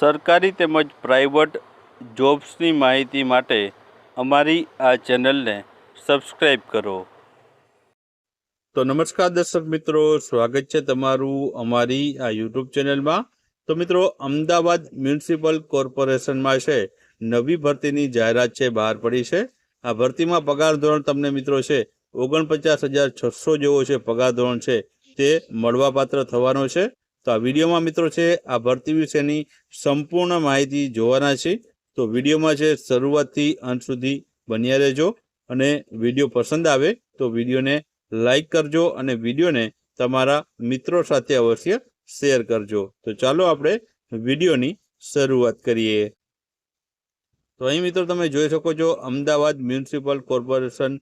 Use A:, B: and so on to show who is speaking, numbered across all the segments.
A: સરકારી તેમજ પ્રાઇવેટ જોબ્સની માહિતી માટે અમારી આ ચેનલને સબસ્ક્રાઈબ કરો. તો નમસ્કાર દર્શક મિત્રો, સ્વાગત છે તમારું અમારી આ યુટ્યુબ ચેનલમાં. તો મિત્રો, અમદાવાદ મ્યુનિસિપલ કોર્પોરેશનમાં છે, નવી ભરતીની જાહેરાત છે, બહાર પડી છે. આ ભરતીમાં પગાર ધોરણ તમને મિત્રો છે, ઓગણપચાસ હજાર છસો જેવો છે પગાર ધોરણ છે, તે મળવાપાત્ર થવાનો છે. તો આ વિડીયોમાં મિત્રો છે, આ ભરતી વિશેની સંપૂર્ણ માહિતી જોવાના છે. તો વિડીયોમાં છે, શરૂઆતથી અંત સુધી બન્યા રહેજો અને વીડિયો પસંદ આવે તો વિડીયોને લાઈક કરજો અને વિડીયોને તમારા મિત્રો સાથે અવશ્ય શેર કરજો. તો ચાલો આપણે વિડીયોની શરૂઆત કરીએ. તો અહીં મિત્રો તમે જોઈ શકો છો, અમદાવાદ મ્યુનિસિપલ કોર્પોરેશન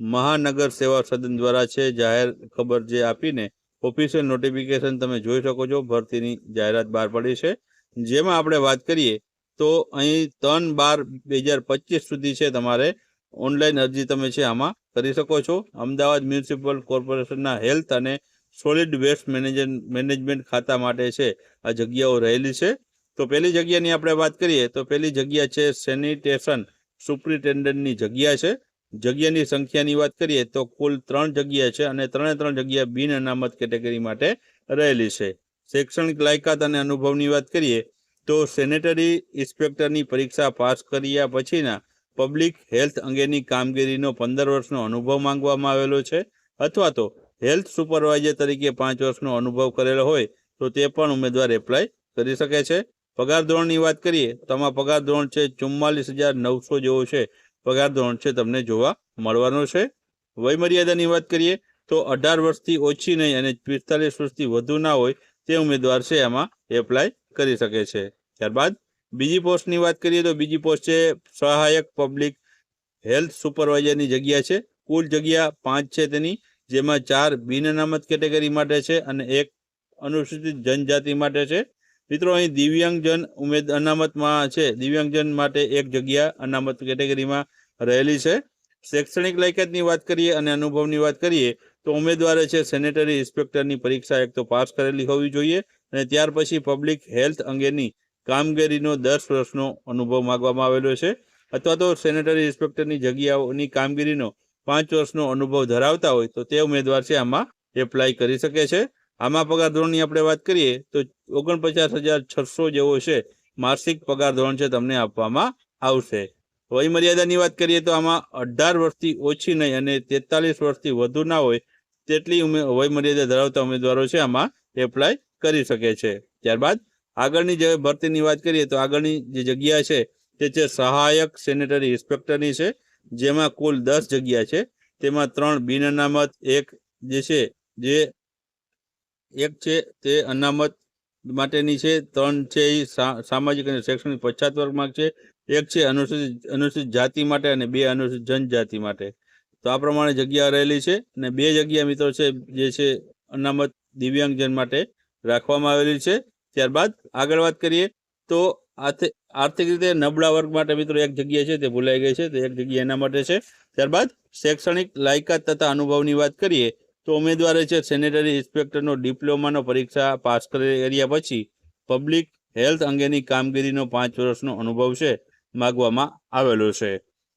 A: મહાનગર સેવા સદન દ્વારા છે, જાહેર ખબર જે આપીને ઓફિશિયલ નોટિફિકેશન તમે જોઈ શકો છો, ભરતીની જાહેરાત બહાર પડી છે. જેમાં આપણે વાત કરીએ તો અહીં ત્રણ બાર બે હજાર પચીસ સુધી છે તમારે ઓનલાઈન અરજી તમે છે આમાં કરી શકો છો. અમદાવાદ મ્યુનિસિપલ કોર્પોરેશનના હેલ્થ અને સોલિડ વેસ્ટ મેનેજર મેનેજમેન્ટ ખાતા માટે છે આ જગ્યાઓ રહેલી છે. તો પહેલી જગ્યાની આપણે વાત કરીએ તો પહેલી જગ્યા છે સેનિટેશન સુપ્રિન્ટેન્ડન્ટની જગ્યા છે. જગ્યાની સંખ્યાની વાત કરીએ તો કુલ ત્રણ જગ્યા છે અને ત્રણે ત્રણ જગ્યા બિન અનામત કેટેગરી માટે રહેલી છે. શૈક્ષણિક લાયકાત અને અનુભવની વાત કરીએ તો સેનેટરી ઇન્સ્પેક્ટરની પરીક્ષા પાસ કર્યા પછીના પબ્લિક હેલ્થ અંગેની કામગીરીનો પંદર વર્ષનો અનુભવ માંગવામાં આવેલો છે અથવા તો હેલ્થ સુપરવાઇઝર તરીકે પાંચ વર્ષનો અનુભવ કરેલો હોય તો તે પણ ઉમેદવાર એપ્લાય કરી શકે છે. પગાર ધોરણની વાત કરીએ તો આમાં પગાર ધોરણ છે ચુમ્માલીસ હજાર નવસો જેવો છે. પગાર ધોરણ છે, તમને જોવા મળવાનો છે. વયમર્યાદાની વાત કરીએ તો અઢાર વર્ષથી ઓછી નહીં અને પિસ્તાલીસ વર્ષથી વધુ ના હોય તે ઉમેદવાર છે, એમાં એપ્લાય કરી શકે છે. ત્યારબાદ બીજી પોસ્ટની વાત કરીએ તો બીજી પોસ્ટ છે, સહાયક પબ્લિક હેલ્થ સુપરવાઇઝરની જગ્યા છે. કુલ જગ્યા પાંચ છે તેની, જેમાં ચાર બિન અનામત કેટેગરી માટે છે અને એક અનુસૂચિત જનજાતિ માટે છે. મિત્રો, અહીં દિવ્યાંગજન ઉમેદ અનામતમાં છે. દિવ્યાંગજન માટે એક જગ્યા અનામત કેટેગરીમાં રહેલી છે. શૈક્ષણિક લાયકાતની વાત કરીએ અને અનુભવની વાત કરીએ, તો ઉમેદવારે છે સેનેટરી ઇન્સ્પેક્ટરની પરીક્ષા એક તો પાસ કરેલી હોવી જોઈએ અને ત્યાર પછી પબ્લિક હેલ્થ અંગેની કામગીરીનો દસ વર્ષનો અનુભવ માગવામાં આવેલો છે. અથવા તો સેનેટરી ઇન્સ્પેક્ટરની જગ્યાઓની કામગીરીનો પાંચ વર્ષનો અનુભવ ધરાવતા હોય તો તે ઉમેદવાર છે આમાં એપ્લાય કરી શકે છે. આમાં પગાર ધોરણની આપણે વાત કરીએ તો ઓગણપચાસ હજાર છસો જેવો છે માસિક પગાર ધોરણ છે તમને આપવામાં આવશે. વય મર્યાદાની વાત કરીએ તો આમાં અઢાર વર્ષથી ઓછી નહીં અને તેતાલીસ વર્ષથી વધુ ના હોય તેટલી વય મર્યાદા ધરાવતા ઉમેદવારો છે આમાં એપ્લાય કરી શકે છે. ત્યારબાદ આગળની જે ભરતીની વાત કરીએ તો આગળની જે જગ્યા છે તે છે સહાયક સેનેટરી ઇન્સ્પેક્ટરની છે, જેમાં કુલ દસ જગ્યા છે. તેમાં ત્રણ બિન અનામત એક જે છે જે એક છે તે અનામત માટેની છે, ત્રણ છે એ સામાજિક અને શૈક્ષણિક પછાત વર્ગમાં છે, એક છે અનુસૂચિત અનુસૂચિત જાતિ માટે અને બે અનુસૂચિત જનજાતિ માટે. તો આ પ્રમાણે જગ્યા રહેલી છે અને બે જગ્યા મિત્રો છે જે છે અનામત દિવ્યાંગજન માટે રાખવામાં આવેલી છે. ત્યારબાદ આગળ વાત કરીએ તો આર્થિક રીતે નબળા વર્ગ માટે મિત્રો એક જગ્યા છે તે ભૂલાઈ ગઈ છે, તો એક જગ્યા એના માટે છે. ત્યારબાદ શૈક્ષણિક લાયકાત તથા અનુભવની વાત કરીએ તો ઉમેદવારે છે સેનેટરી ઇન્સ્પેક્ટરનો ડિપ્લોમાનો પરીક્ષા પાસ કર્યા પછી પબ્લિક હેલ્થ અંગેની કામગીરીનો પાંચ વર્ષનો અનુભવ છે, માગવામાં આવેલો છે.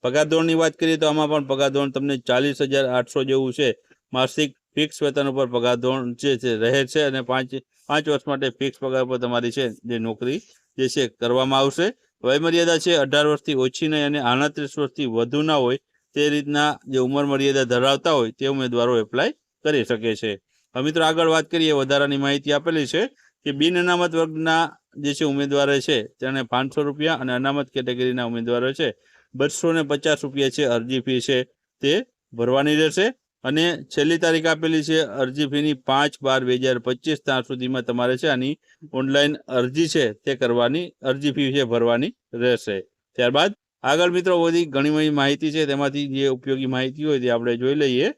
A: પગાર ધોરણની વાત કરીએ તો આમાં પણ પગાર ધોરણ તમને ચાલીસ હજાર આઠસો જેવું છે. માસિક ફિક્સ વેતન ઉપર પગાર ધોરણ જે છે, રહે છે અને પાંચ પાંચ વર્ષ માટે ફિક્સ પગાર પર તમારી છે જે નોકરી જે છે કરવામાં આવશે. વયમર્યાદા છે અઢાર વર્ષથી ઓછી નહીં અને આડત્રીસ વર્ષથી વધુ ના હોય તે રીતના જે ઉંમર મર્યાદા ધરાવતા હોય તે ઉમેદવારો એપ્લાય કરી શકે છે. હવે મિત્રો આગળ વાત કરીએ, વધારાની માહિતી આપેલી છે કે બિન અનામત વર્ગના જે છે ઉમેદવારો છે તેને પાંચસો રૂપિયા અને અનામત કેટેગરીના ઉમેદવારો છે, બસો ને પચાસ રૂપિયા છે અરજી ફી છે તે ભરવાની રહેશે. અને છેલ્લી તારીખ આપેલી છે, અરજી ફીની પાંચ બાર બે હજાર પચીસ ત્યાં સુધીમાં તમારે છે આની ઓનલાઈન અરજી છે તે કરવાની, અરજી ફી છે ભરવાની રહેશે. ત્યારબાદ આગળ મિત્રો બધી ઘણી બધી માહિતી છે, તેમાંથી જે ઉપયોગી માહિતી હોય તે આપણે જોઈ લઈએ.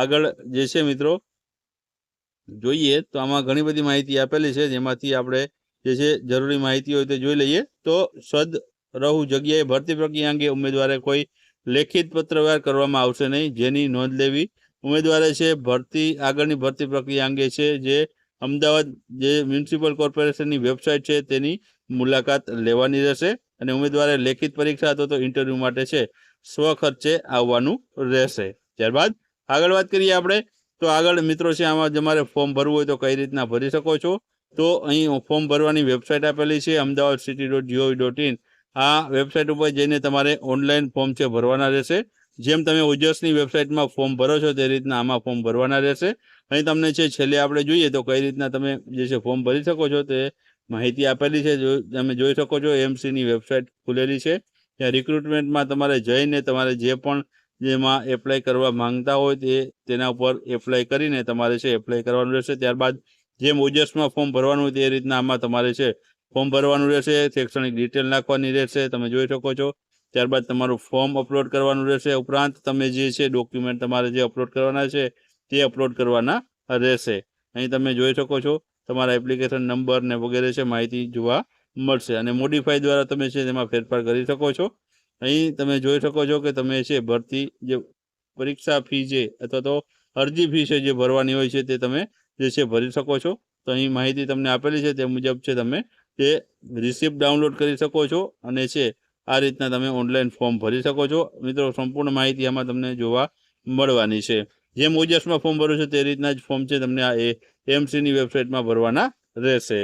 A: આગળ જે છે મિત્રો, જોઈએ તો આમાં ઘણી બધી માહિતી આપેલી છે, જેમાંથી આપણે જે છે જરૂરી માહિતી હોય તે જોઈ લઈએ. તો સદ રહુ જગ્યાએ ભરતી પ્રક્રિયા અંગે ઉમેદવારે કોઈ લેખિત પત્રવ્યવહાર કરવામાં આવશે નહીં. જેની નોંધ લેવી ઉમેદવારે છે ભરતી, આગળની ભરતી પ્રક્રિયા અંગે છે જે અમદાવાદ જે મ્યુનિસિપલ કોર્પોરેશનની વેબસાઇટ છે તેની મુલાકાત લેવાની રહેશે અને ઉમેદવારે લેખિત પરીક્ષા અથવા તો ઇન્ટરવ્યૂ માટે છે સ્વખર્ચે આવવાનું રહેશે. ત્યારબાદ આગળ વાત કરીએ આપણે, તો આગળ મિત્રો છે, આમાં તમારે ફોર્મ ભરવું હોય તો કઈ રીતના ભરી શકો છો? તો અહીં ફોર્મ ભરવાની વેબસાઇટ આપેલી છે, Ahmedabad city dot GOV dot in આ વેબસાઇટ ઉપર જઈને તમારે ઓનલાઈન ફોર્મ છે, ભરવાના રહેશે. જેમ તમે ઓજસની વેબસાઇટમાં ફોર્મ ભરો છો, તે રીતના આમાં ફોર્મ ભરવાના રહેશે. અહીં તમને છે છેલ્લે આપણે જોઈએ, તો કઈ રીતના તમે જે છે, ફોર્મ ભરી શકો છો, તે માહિતી આપેલી છે, જો તમે જોઈ શકો છો એમસીની વેબસાઇટ ખુલેલી છે. ત્યાં રિક્રુટમેન્ટમાં તમારે જઈને તમારે જે પણ જેમાં એપ્લાય કરવા માંગતા હોય તે તેના ઉપર એપ્લાય કરીને તમારે છે એપ્લાય કરવાનું રહેશે. ત્યારબાદ જેમ ઓજસમાં ફોર્મ ભરવાનું હોય તે રીતના આમાં તમારે છે ફોર્મ ભરવાનું રહેશે. શૈક્ષણિક ડિટેલ નાખવાની રહેશે, તમે જોઈ શકો છો. ત્યારબાદ તમારું ફોર્મ અપલોડ કરવાનું રહેશે. ઉપરાંત તમે જે છે ડોક્યુમેન્ટ તમારે જે અપલોડ કરવાના છે તે અપલોડ કરવાના રહેશે. અહીં તમે જોઈ શકો છો, તમારા એપ્લિકેશન નંબર ને વગેરે છે માહિતી જોવા મળશે અને મોડિફાઈ દ્વારા તમે છે તેમાં ફેરફાર કરી શકો છો. અહીં તમે જોઈ શકો છો કે તમે છે ભરતી જે પરીક્ષા ફી છે અથવા તો અરજી ફી છે જે ભરવાની હોય છે તે તમે જે છે ભરી શકો છો. તો અહીં માહિતી તમને આપેલી છે તે મુજબ છે તમે તે રિસિપ્ટ ડાઉનલોડ કરી શકો છો અને છે આ રીતના તમે ઓનલાઈન ફોર્મ ભરી શકો છો. મિત્રો, સંપૂર્ણ માહિતી આમાં તમને જોવા મળવાની છે. જેમ ઓજસમાં ફોર્મ ભરો છો તે રીતના જ ફોર્મ છે તમને આ એમસીની વેબસાઇટમાં ભરવાના રહેશે.